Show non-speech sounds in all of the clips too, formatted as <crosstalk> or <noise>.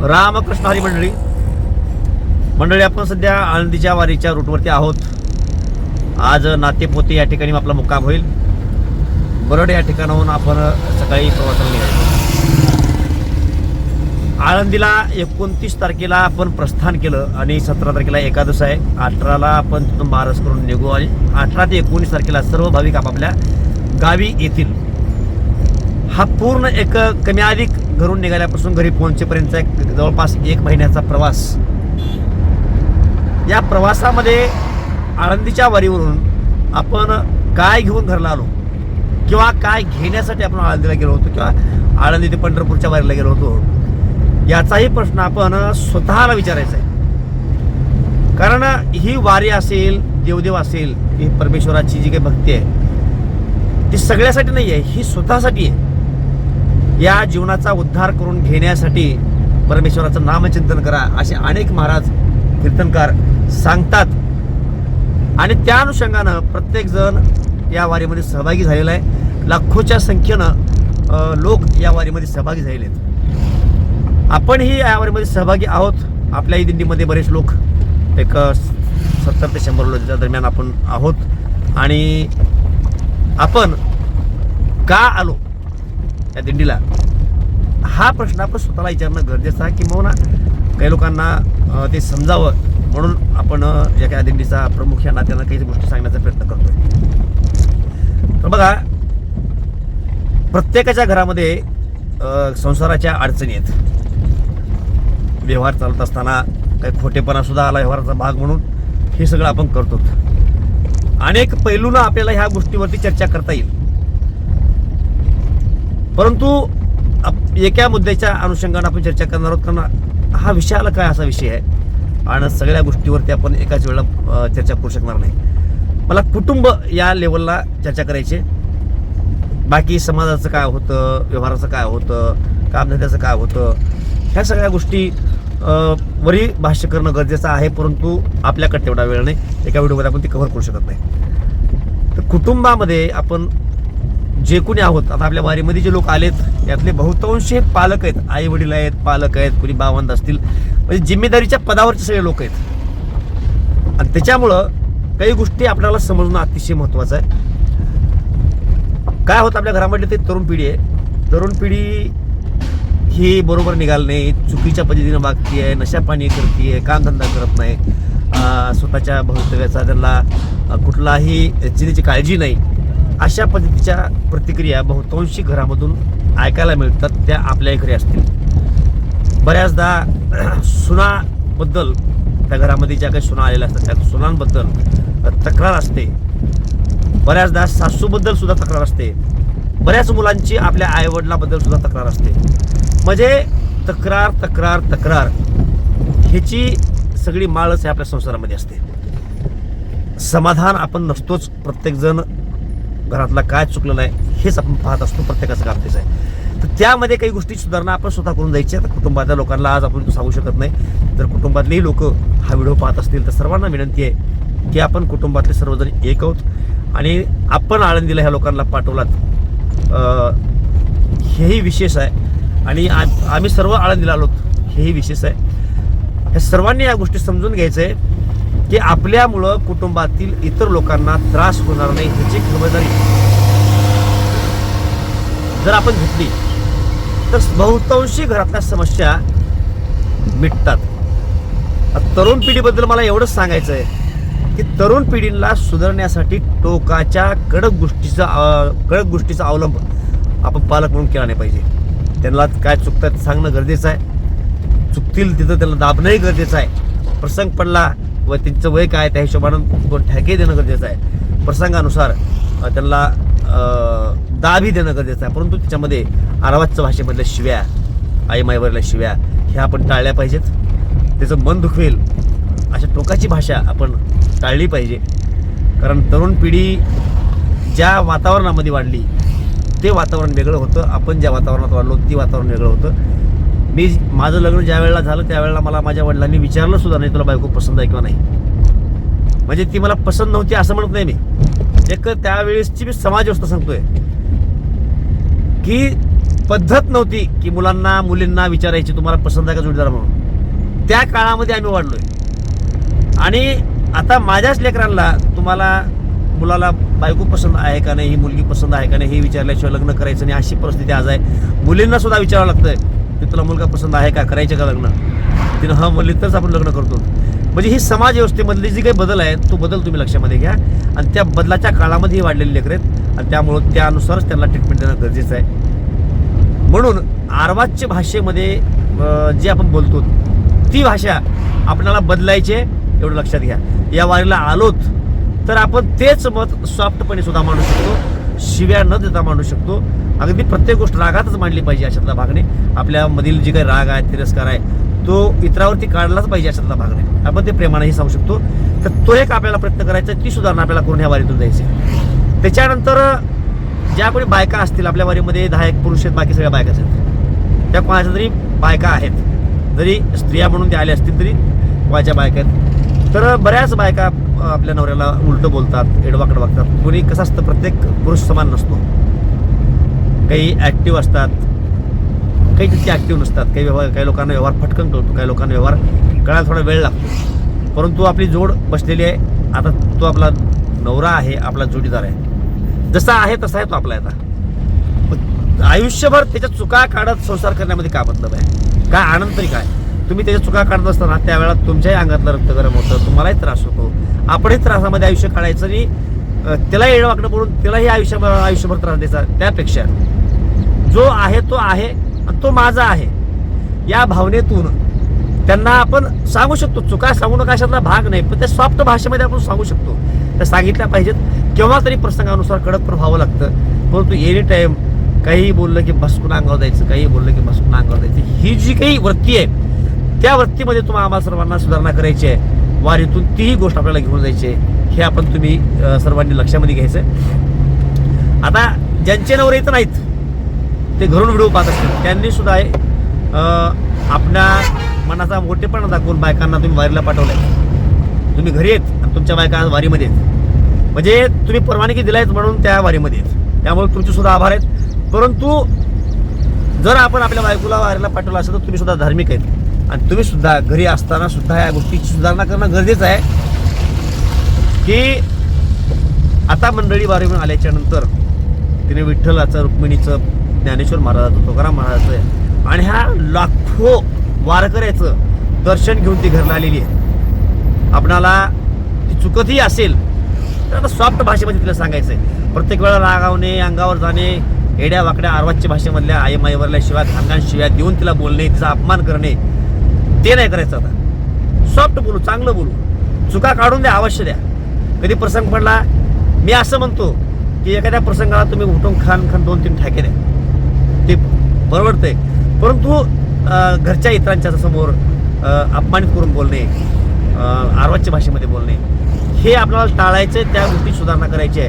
रामकृष्ण हरी मंडळी. मंडळी आपण सध्या आळंदीच्या वारीच्या रूटवरती आहोत. आज नातेपोते या ठिकाणी आपला मुक्काम होईल. बरड या ठिकाणाहून आपण सकाळी प्रवासाला निघायचं आळंदीला एकोणतीस तारखेला आपण प्रस्थान केलं आणि सतरा तारखेला एकादश आहे. अठराला आपण तिथून बारस करून निघू आणि अठरा ते एकोणीस तारखेला सर्व भाविक आपापल्या गावी येतील. हा पूर्ण एक कमी अधिक घरून निघाल्यापासून घरी पोहोचेपर्यंतचा एक जवळपास एक महिन्याचा प्रवास. या प्रवासामध्ये आळंदीच्या वारीवरून आपण काय घेऊन घरला आलो. किंवा काय घेण्यासाठी आपण आळंदीला गेलो होतो किंवा आळंदी ते पंढरपूरच्या वारीला गेलो होतो. याचाही प्रश्न आपण स्वतःला विचारायचा आहे. कारण ही वारी असेल देवदेव असेल ही परमेश्वराची जी काही भक्ती आहे ती सगळ्यासाठी नाही आहे ही स्वतःसाठी आहे. या जीवनाचा उद्धार करून घेण्यासाठी परमेश्वराचं नामचिंतन करा असे अनेक महाराज कीर्तनकार सांगतात. आणि त्या अनुषंगानं प्रत्येकजण या वारीमध्ये सहभागी झालेला आहे. लाखोच्या संख्येनं लोक या वारीमध्ये सहभागी झालेले आहेत. आपणही या वारीमध्ये सहभागी आहोत. आपल्याही दिंडीमध्ये बरेच लोक एक सत्तर ते शंभर लोकांच्या दरम्यान आपण आहोत. आणि आपण का आलो? त्या दिंडीला. हा प्रश्न आपण स्वतःला विचारणं गरजेचं आहे किंवा काही लोकांना ते समजावं. म्हणून आपण अ, या काही दिंडीचा प्रमुख या नात्यानं काही गोष्टी सांगण्याचा प्रयत्न करतोय. तर बघा प्रत्येकाच्या घरामध्ये संसाराच्या अडचणी आहेत. व्यवहार चालत असताना काही खोटेपणा सुद्धा आला व्यवहाराचा भाग म्हणून. हे सगळं आपण करतो अनेक पैलूंना आपल्याला ह्या गोष्टीवरती चर्चा करता येईल. परंतु आप- एका मुद्द्याच्या अनुषंगाने आपण चर्चा करणार आहोत कारण हा विषयाला काय असा विषय आहे? आणि सगळ्या गोष्टीवरती आपण एकाच वेळेला चर्चा करू शकणार नाही. मला कुटुंब या लेवलला चर्चा करायची आहे. बाकी समाजाचं काय होतं व्यवहाराचं काय होतं कामधंद्याचं काय होतं ह्या सगळ्या गोष्टी वरी भाष्य करणं गरजेचं आहे परंतु आपल्याकडे तेवढा वेळ नाही. एका व्हिडिओमध्ये आपण ती कव्हर करू शकत नाही. तर कुटुंबामध्ये आपण जे कोणी आहोत आता आपल्या वारीमध्ये जे लोक आलेत यातले बहुतांश हे पालक आहेत आई वडील आहेत पालक आहेत कुणी बावंत असतील. म्हणजे जिम्मेदारीच्या पदावरचे सगळे लोक आहेत. आणि त्याच्यामुळं काही गोष्टी आपल्याला समजणं अतिशय महत्त्वाचं आहे. काय होतं आपल्या घरामध्ये ते तरुण पिढी आहे. तरुण पिढी ही बरोबर निघाल नाही चुकीच्या पद्धतीनं वागती आहे नशापाणी करते आहे कामधंदा करत नाही. स्वतःच्या भवितव्याचा त्यांना कुठलाही त्याची काळजी नाही. अशा पद्धतीच्या प्रतिक्रिया बहुतांशी घरामधून ऐकायला मिळतात त्या आपल्या घरी असतील. बऱ्याचदा <clears throat> सुनाबद्दल त्या घरामध्ये ज्या काही सुना आलेल्या असतात त्या सुनांबद्दल तक्रार असते. बऱ्याचदा सासूबद्दल सुद्धा तक्रार असते. बऱ्याच मुलांची आपल्या आईवडिलाबद्दल सुद्धा तक्रार असते. म्हणजे तक्रार तक्रार तक्रार ह्याची सगळी माळच आहे आपल्या संसारामध्ये असते. समाधान आपण नसतोच प्रत्येकजण घरातला काय चुकलेलं आहे हेच आपण पाहत असतो प्रत्येकाचं गरजेचं आहे. तर त्यामध्ये काही गोष्टी सुधारणा आपण स्वतः करून जायच्या तर कुटुंबातल्या लोकांना आज आपण सांगू शकत नाही. तर कुटुंबातलेही लोक हा व्हिडिओ पाहत असतील तर सर्वांना विनंती आहे की आपण कुटुंबातले सर्वजण एक आहोत. आणि आपण आळंदीला ह्या लोकांना पाठवलात हेही विशेष आहे. आणि आम- आम्ही सर्व आळंदीला आलोत हेही विशेष आहे. ह्या सर्वांनी या गोष्टी समजून घ्यायचं आहे. की आपल्यामुळं कुटुंबातील इतर लोकांना त्रास होणार नाही ह्याची खबरदारी. जर आपण घेतली तर बहुतांशी घरातल्या समस्या मिटतात. तरुण पिढीबद्दल मला एवढंच सांगायचं आहे की तरुण पिढीला सुधारण्यासाठी टोकाच्या कडक गोष्टीचा कडक गोष्टीचा अवलंब आपण पालक म्हणून केला नाही पाहिजे. त्यांना काय चुकतात सांगणं गरजेचं आहे. चुकतील तिथं त्यांना दाबणंही गरजेचं आहे. प्रसंग पडला व त्यांचं वय काय त्या हिशोबानं दोन ठॅके देणं गरजेचं आहे. प्रसंगानुसार त्यांना दाबी देणं गरजेचं आहे. परंतु त्याच्यामध्ये आरावाच्या भाषेमधल्या शिव्या आई माईवरल्या शिव्या ह्या आपण टाळल्या पाहिजेत. त्याचं मन दुखवेल अशा टोकाची भाषा आपण टाळली पाहिजे. कारण तरुण पिढी ज्या वातावरणामध्ये वाढली ते वातावरण वेगळं होतं. आपण ज्या वातावरणात वाढलो ते वातावरण वेगळं होतं. मी माझं लग्न ज्या वेळेला झालं त्यावेळेला मला माझ्या वडिलांनी विचारलं सुद्धा नाही तुला बायको पसंत आहे किंवा नाही. म्हणजे ती मला पसंत नव्हती असं म्हणत नाही मी. एक त्यावेळेसची मी समाज व्यवस्था सांगतोय. की पद्धत नव्हती की मुलांना मुलींना विचारायची तुम्हाला पसंत आहे का जोडीदार म्हणून. त्या काळामध्ये आम्ही वाढलोय. आणि आता माझ्याच लेकरांना तुम्हाला मुलाला बायको पसंत आहे का नाही ही मुलगी पसंत आहे का नाही हे विचारल्याशिवाय लग्न करायचं नाही अशी परिस्थिती आज आहे. मुलींना सुद्धा विचारावं लागतंय. की तुला मुलगा पसंत आहे का करायचं का लग्न? तिनं हा म्हणली तरच आपण लग्न करतो. म्हणजे ही समाज व्यवस्थेमधली जी काही बदल आहे तो बदल तुम्ही लक्षामध्ये घ्या. आणि त्या बदलाच्या काळामध्ये ही लेकर आहेत. आणि त्यामुळं त्यानुसारच त्यांना ट्रीटमेंट देणं गरजेचं आहे. म्हणून आरवाच्य भाषेमध्ये जे आपण बोलतो ती भाषा आपल्याला बदलायची आहे, एवढं लक्षात घ्या. या वारीला आलोत तर आपण तेच मत सॉफ्टपणे सुद्धा मांडू शकतो शिव्या न देता मांडू शकतो. अगदी प्रत्येक गोष्ट रागातच मांडली पाहिजे अशातला भागणे. आपल्यामधील जी काही राग आहे तिरस्कार आहे तो इतरावरती काढलाच पाहिजे अशातला भागणे. आपण ते प्रेमानेही सांगू शकतो. तर तो एक आपल्याला प्रयत्न करायचा आहे, ती सुधारणा आपल्याला करून ह्या वारीतून द्यायची आहे. त्याच्यानंतर ज्या कोणी बायका असतील आपल्या वारीमध्ये दहा एक पुरुष आहेत बाकी सगळ्या बायका आहेत. त्या कोणाच्या तरी बायका आहेत. जरी स्त्रिया म्हणून त्या आल्या असतील तरी कोणाच्या बायका आहेत. तर बऱ्याच बायका आपल्या नवऱ्याला उलटं बोलतात एडवाकडं वागतात. कोणी कसं असतं प्रत्येक पुरुष समान नसतो. काही ॲक्टिव्ह असतात काही तितके ॲक्टिव्ह नसतात काही व्यवहार काही लोकांना व्यवहार फटकन कळतो काही लोकांना व्यवहार कळायला थोडा वेळ लागतो. परंतु आपली जोड बसलेली आहे. आता तो आपला नवरा आहे आपला जोडीदार आहे. जसा आहे तसा आहे तो आपला आता. आयुष्यभर त्याच्या चुका काढत संसार करण्यामध्ये काय मतलब आहे? काय आनंद तरी काय तुम्ही त्याच्या चुका काढत असताना त्यावेळेला तुमच्याही अंगातलं रक्त गरम होतं तुम्हालाही त्रास होतो. आपणही त्रासामध्ये आयुष्य काढायचं आणि अं, त्यालाही वागणं पडून त्यालाही आयुष्यभर आयुष्यभर त्रास द्यायचा. त्यापेक्षा जो आहे तो आहे आणि तो माझा आहे. या भावनेतून त्यांना आपण सांगू शकतो चुका सांगू नका अशातला भाग नाही पण त्या सॉफ्ट भाषेमध्ये आपण सांगू शकतो. त्या सांगितल्या पाहिजेत. केव्हा तरी प्रसंगानुसार कडक पण व्हावं लागतं. परंतु एनी टाईम काही बोललं की बसकून अंगावर द्यायचं काही बोललं की बसकून अंगावर द्यायचं ही जी काही वृत्ती आहे त्या वृत्तीमध्ये तुम्हाला आम्हाला सर्वांना सुधारणा करायची आहे. वारीतून तीही गोष्ट आपल्याला घेऊन जायची आहे. हे आपण तुम्ही सर्वांनी लक्षामध्ये घ्यायचं आता ज्यांचे नवरे इथं नाहीत ते घरून व्हिडिओ पाहत असतील. त्यांनी सुद्धा आपल्या मनाचा मोठेपणा दाखवून बायकांना तुम्ही वारीला पाठवलंय. तुम्ही घरी येत आणि तुमच्या बायका आज वारीमध्ये आहेत. म्हणजे तुम्ही परवानगी दिलायच म्हणून त्या वारीमध्ये आहेत. त्यामुळे तुमचे सुद्धा आभार आहेत. परंतु जर आपण आपल्या बायकोला वारीला पाठवलं असेल तर तुम्ही सुद्धा धार्मिक आहेत. आणि तुम्ही सुद्धा घरी असताना सुद्धा या गोष्टीची सुधारणा करणं गरजेचं आहे. की आता मंडळी वारीवरून आल्याच्यानंतर तिने विठ्ठलाचं रुक्मिणीचं ज्ञानेश्वर महाराजाचं तुकाराम महाराजाचं आणि ह्या लाखो वारकऱ्याचं दर्शन घेऊन ती घरला आलेली आहे. आपणाला ती चुकतही असेल तर आता सॉफ्ट भाषेमध्ये तिला सांगायचं आहे प्रत्येक वेळा रागावणे अंगावर जाणे एड्या वाकड्या आरवाच्य भाषेमधल्या आई माईवरल्या शिवाय घाणघाण शिव्या देऊन तिला बोलणे तिचा अपमान करणे ते नाही करायचं आता. सॉफ्ट बोलू चांगलं बोलू. चुका काढून द्या अवश्य द्या. कधी प्रसंग पडला मी असं म्हणतो की एखाद्या प्रसंगाला तुम्ही उठून खान खान दोन तीन ठाके द्या. ते परवडतंय. परंतु घरच्या इतरांच्या समोर अपमानित करून बोलणे आरवाच्या भाषेमध्ये बोलणे हे आपल्याला टाळायचं आहे, त्या गोष्टी सुधारणा करायची आहे.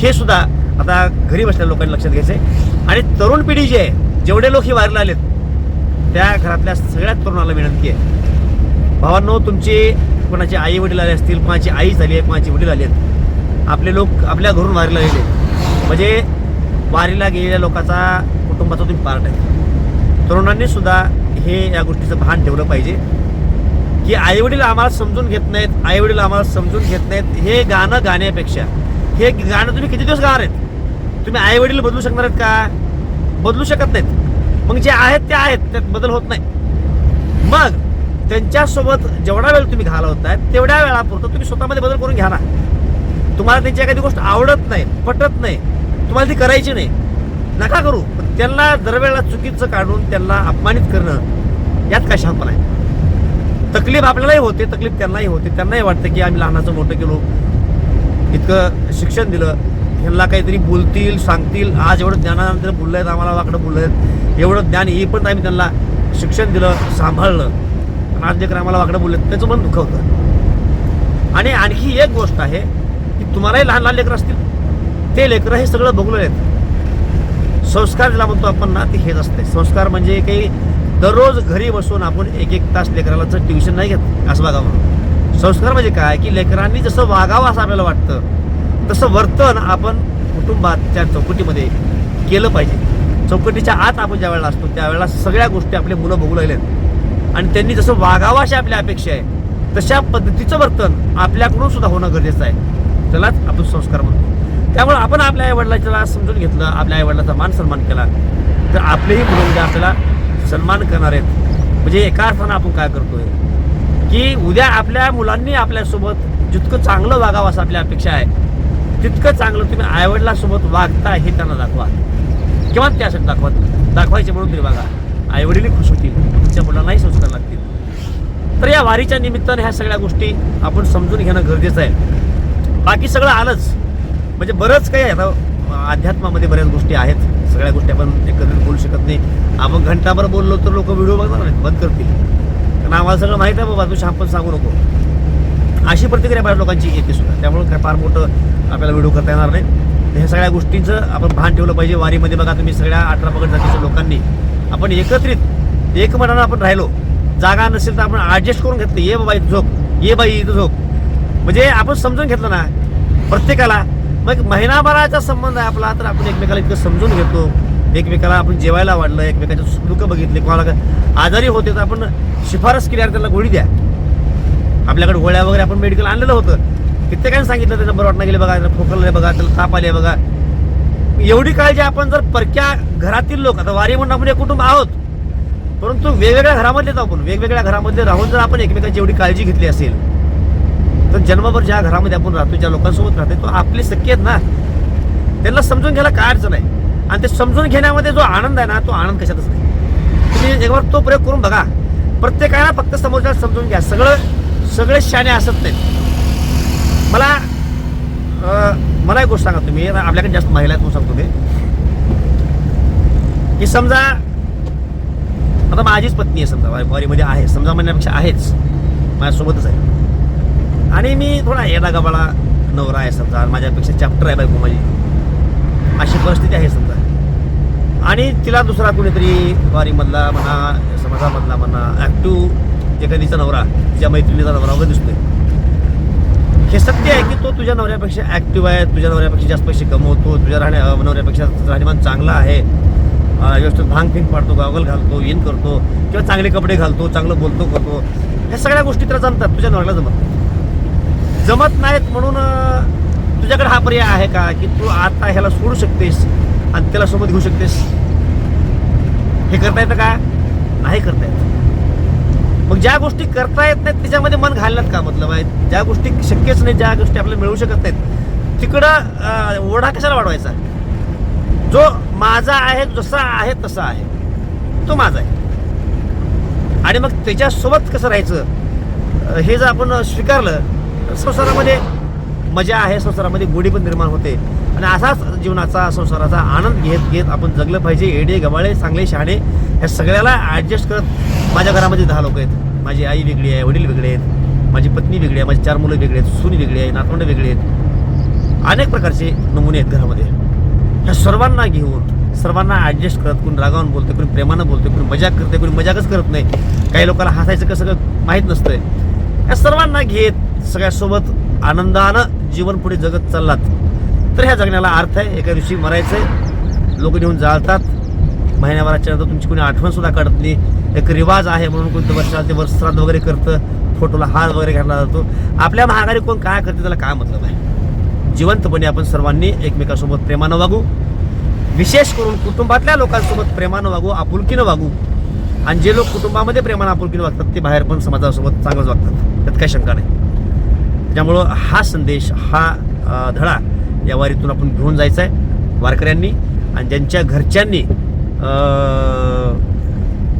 हे सुद्धा आता घरी बसलेल्या लोकांनी लक्षात घ्यायचं आहे आणि तरुण पिढी जी आहे जेवढे लोक ही वारीला आलेत त्या घरातल्या सगळ्या तरुणाला विनंती आहे. भावांनो तुमचे कोणाचे आई वडील आले असतील कोणाची आई झाली आहे कोणाचे वडील आले आहेत आपले लोक आपल्या घरून वारीला गेले म्हणजे वारीला गेलेल्या लोकाचा कुटुंबाचा तुम्ही पार्ट आहे. तरुणांनी सुद्धा हे या गोष्टीचं भान ठेवलं पाहिजे. की आईवडील आम्हाला समजून घेत नाहीत आईवडील आम्हाला समजून घेत नाहीत हे गाणं गाण्यापेक्षा हे गाणं तुम्ही किती दिवस गाणार आहेत? तुम्ही आईवडील बदलू शकणार आहेत का? बदलू शकत नाहीत. मग जे आहेत ते आहेत त्यात बदल होत नाही. मग त्यांच्यासोबत जेवढा वेळ तुम्ही घालवत आहेत तेवढ्या वेळापुरतं तुम्ही स्वतःमध्ये बदल करून घ्या ना. तुम्हाला त्यांची एखादी गोष्ट आवडत नाही पटत नाही तुम्हाला ती करायची नाही. नका करू. पण त्यांना दरवेळेला चुकीचं काढून त्यांना अपमानित करणं यात काय शांतपणा आहे? तकलीफ आपल्यालाही होते तकलीफ त्यांनाही होते. त्यांनाही वाटतं की आम्ही लहानाचं मोठं केलो. इतकं शिक्षण दिलं. ह्यांना काहीतरी बोलतील सांगतील. आज एवढं ज्ञानानंतर बोललं आहेत आम्हाला वाकडं बोललं आहेत एवढं ज्ञान येईपर्यंत आम्ही त्यांना शिक्षण दिलं सांभाळलं. आणि आज आम्हाला वाकडं बोललं त्याचं मन दुखवतं आणि आणखी एक गोष्ट आहे की तुम्हालाही लहान लहान लेकरं असतील. ते लेकरं हे सगळं भोगलं आहेत संस्कार ज्याला म्हणतो आपण ना ते हेच असते. संस्कार म्हणजे काही दररोज घरी बसून आपण एक एक तास लेकराला ट्युशन नाही घेत असं बघा म्हणून. संस्कार म्हणजे काय? की लेकरांनी जसं वागावं असं आपल्याला वाटतं तसं वर्तन आपण कुटुंबात त्या चौकटीमध्ये केलं पाहिजे. चौकटीच्या आत आपण ज्या वेळेला असतो त्यावेळेला सगळ्या गोष्टी आपले मुलं बघू लागलेत. आणि त्यांनी जसं वागावं अशी आपल्या अपेक्षा आहे तशा पद्धतीचं वर्तन आपल्याकडून सुद्धा होणं गरजेचं आहे. त्यालाच आपण संस्कार म्हणतो. त्यामुळे आपण आपल्या आईवडिलाच्याला समजून घेतलं आपल्या आईवडिलाचा मान सन्मान केला. तर आपलेही मुलं उद्या आपल्याला सन्मान करणार आहेत म्हणजे एका अर्थानं आपण काय करतोय? की उद्या आपल्या मुलांनी आपल्यासोबत जितकं चांगलं वागावं असं आपली अपेक्षा आहे तितकं चांगलं तुम्ही आईवडिलांसोबत वागता हे त्यांना दाखवा. किंवा त्यासाठी दाखवा. दाखवायचे म्हणून तरी बघा. आईवडीलही खुश होतील तुमच्या मुलांनाही संस्कार लागतील. तर या वारीच्या निमित्तानं ह्या सगळ्या गोष्टी आपण समजून घेणं गरजेचं आहे. बाकी सगळं आलंच. म्हणजे बरंच काही आता अध्यात्मामध्ये बऱ्याच गोष्टी आहेत. सगळ्या गोष्टी आपण एकत्रित बोलू शकत नाही. आपण घंटाभर बोललो तर लोक व्हिडिओ बघणार नाहीत. बंद करतील. कारण आम्हाला सगळं माहीत आहे बाबा तू शांत सांगू नको. अशी प्रतिक्रिया बऱ्याच लोकांची येते सुद्धा. त्यामुळे काय फार मोठं आपल्याला व्हिडिओ करता येणार नाही. तर ह्या सगळ्या गोष्टींचं आपण भान ठेवलं पाहिजे. वारीमध्ये बघा तुम्ही सगळ्या अठरा पगड जातीच्या लोकांनी आपण एकत्रित एक मनानं आपण राहिलो. जागा नसेल तर आपण ॲडजस्ट करून घेतलं. ये बाबा इथं झोप. ये बाई इथं झोप. म्हणजे आपण समजून घेतलं ना प्रत्येकाला मग महिनाभराचा संबंध आहे आपला तर आपण एकमेकाला इतकं समजून घेतो. एकमेकाला आपण जेवायला वाढलं एकमेकाचे सुख बघितले कोणाला आजारी होते तर आपण शिफारस केली त्याला गोळी द्या. आपल्याकडे गोळ्या वगैरे आपण मेडिकल आणलेलं होतं. कित्येकाने सांगितलं त्याचं बरं वाटणं गेले बघा त्याला खोकलले बघा त्याला ताप आले बघा. एवढी काळजी आपण जर परक्या घरातील लोक आता वारी म्हणून आपण एक कुटुंब आहोत परंतु वेगवेगळ्या घरामधलेच आपण वेगवेगळ्या घरामध्ये राहून जर आपण एकमेकांची एवढी काळजी घेतली असेल तर जन्मभर ज्या घरामध्ये आपण राहतो ज्या लोकांसोबत राहतो तो आपले सख्य आहेत ना. त्यांना समजून घ्यायला काय अडचण आहे? आणि ते समजून घेण्यामध्ये जो आनंद आहे ना तो आनंद कशातच नाही. तुम्ही एकવાર तो प्रयोग करून बघा. प्रत्येकाला फक्त समोरच्याला समजून घ्या. सगळं सगळे शाणे असत नाहीत. मला मला एक गोष्ट सांगा तुम्ही. आपल्याकडे जास्त महिला आहेत म्हणून सांगतो ते की समजा आता माझीच पत्नी आहे समजा. वारीमध्ये आहे. समजा म्हणण्यापेक्षा आहेच. माझ्यासोबतच आहे. आणि मी थोडा येडा गबाळा नवरा आहे समजा माझ्यापेक्षा चॅप्टर आहे बायको माझी. अशी परिस्थिती आहे समजा. आणि तिला दुसरा कुणीतरी वारीमधला म्हणा समाजामधला म्हणा ॲक्टिव्ह एखादीचा नवरा तिच्या मैत्रिणीचा नवरा वगैरे दिसतोय. हे सत्य आहे की तो तुझ्या नवऱ्यापेक्षा ॲक्टिव्ह आहे तुझ्या नवऱ्यापेक्षा जास्त पैसे कमवतो तुझ्या राहण्या नवऱ्यापेक्षा राहणीमान चांगला आहे. व्यवस्थित भांग फिंग पाडतो गॉगल घालतो इन करतो किंवा चांगले कपडे घालतो चांगलं बोलतो करतो. ह्या सगळ्या गोष्टी तर जमतात तुझ्या नवऱ्याला जमत जमत नाहीत म्हणून तुझ्याकडे हा पर्याय आहे का की तू आता ह्याला सोडू शकतेस आणि त्याला सोबत घेऊ शकतेस? हे करता येतं का? नाही करता येत. मग ज्या गोष्टी करता येत नाहीत त्याच्यामध्ये मन घालण्यात का मतलब आहे? ज्या गोष्टी शक्यच नाही ज्या गोष्टी आपल्याला मिळू शकत नाहीत तिकडं ओढा कशाला वाढवायचा? जो माझा आहे जसा आहे तसा आहे. तो माझा आहे. आणि मग त्याच्यासोबत कसं राहायचं? हे जर आपण स्वीकारलं संसारामध्ये मजा आहे संसारामध्ये गोडी पण निर्माण होते. आणि असाच जीवनाचा संसाराचा आनंद घेत घेत आपण जगलं पाहिजे. एडे गवाळे चांगले शहाणे ह्या सगळ्याला ॲडजस्ट करत माझ्या घरामध्ये दहा लोक आहेत. माझी आई वेगळी आहे वडील वेगळे आहेत. माझी पत्नी वेगळी आहे माझी चार मुलं वेगळी आहेत सुनी वेगळी आहे नातवंड वेगळी आहेत. अनेक प्रकारचे नमुने आहेत घरामध्ये. ह्या सर्वांना घेऊन सर्वांना ॲडजस्ट करत कोणी रागावून बोलते कोणी प्रेमानं बोलते कोणी मजाक करते कोणी मजाकच करत नाही. काही लोकांना हसायचं कसं माहीत नसतंय. या सर्वांना घेत सगळ्यासोबत आनंदानं जीवन पुढे जगत चाललात. तर ह्या जगण्याला अर्थ आहे एका दिवशी मरायचं आहे लोक नेऊन जाळतात. महिन्याभराच्या नंतर तुमची कोणी आठवणसुद्धा काढत नाही. एक रिवाज आहे म्हणून कोणतं वर्षाला ते वर्षश्राद्ध वगैरे करतं. फोटोला हार वगैरे घातला जातो. आपल्या महागारी कोण काय करते त्याला काय मतलब आहे? जिवंतपणे आपण सर्वांनी एकमेकांसोबत प्रेमानं वागू. विशेष करून कुटुंबातल्या लोकांसोबत प्रेमानं वागू आपुलकीनं वागू. आणि जे लोक कुटुंबामध्ये प्रेमानं आपुलकीनं वागतात ते बाहेर पण समाजासोबत चांगलंच वागतात. त्यात काही शंका नाही. त्यामुळं हा संदेश हा धडा या वारीतून आपण घेऊन जायचा आहे. वारकऱ्यांनी आणि ज्यांच्या घरच्यांनी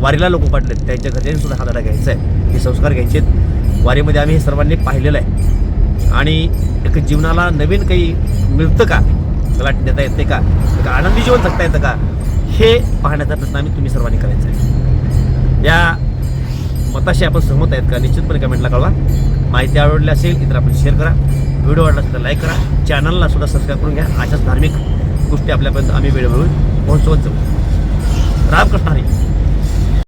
वारीला लोक पाडलेत त्यांच्या घरच्यांनी सुद्धा हा धडा घ्यायचा आहे. हे संस्कार घ्यायचे आहेत वारीमध्ये आम्ही हे सर्वांनी पाहिलेलं आहे. आणि एक जीवनाला नवीन काही मिळतं का? गलाट देता येते का? एक आनंदी जीवन जगता येतं का? हे पाहण्याचा प्रयत्न आम्ही तुम्ही सर्वांनी करायचा आहे. या मताशी आपण सहमत आहेत का? निश्चितपणे कमेंटला कळवा. माहिती आवडली असेल इतर आपण शेअर करा. व्हिडिओ आवडला असेल तर लाईक करा. चॅनलला सुद्धा सबस्क्राईब करून घ्या. अशाच धार्मिक गोष्टी आपल्यापर्यंत आम्ही वेळोवेळी पोहोचवत जाऊ. रामकृष्ण हरी.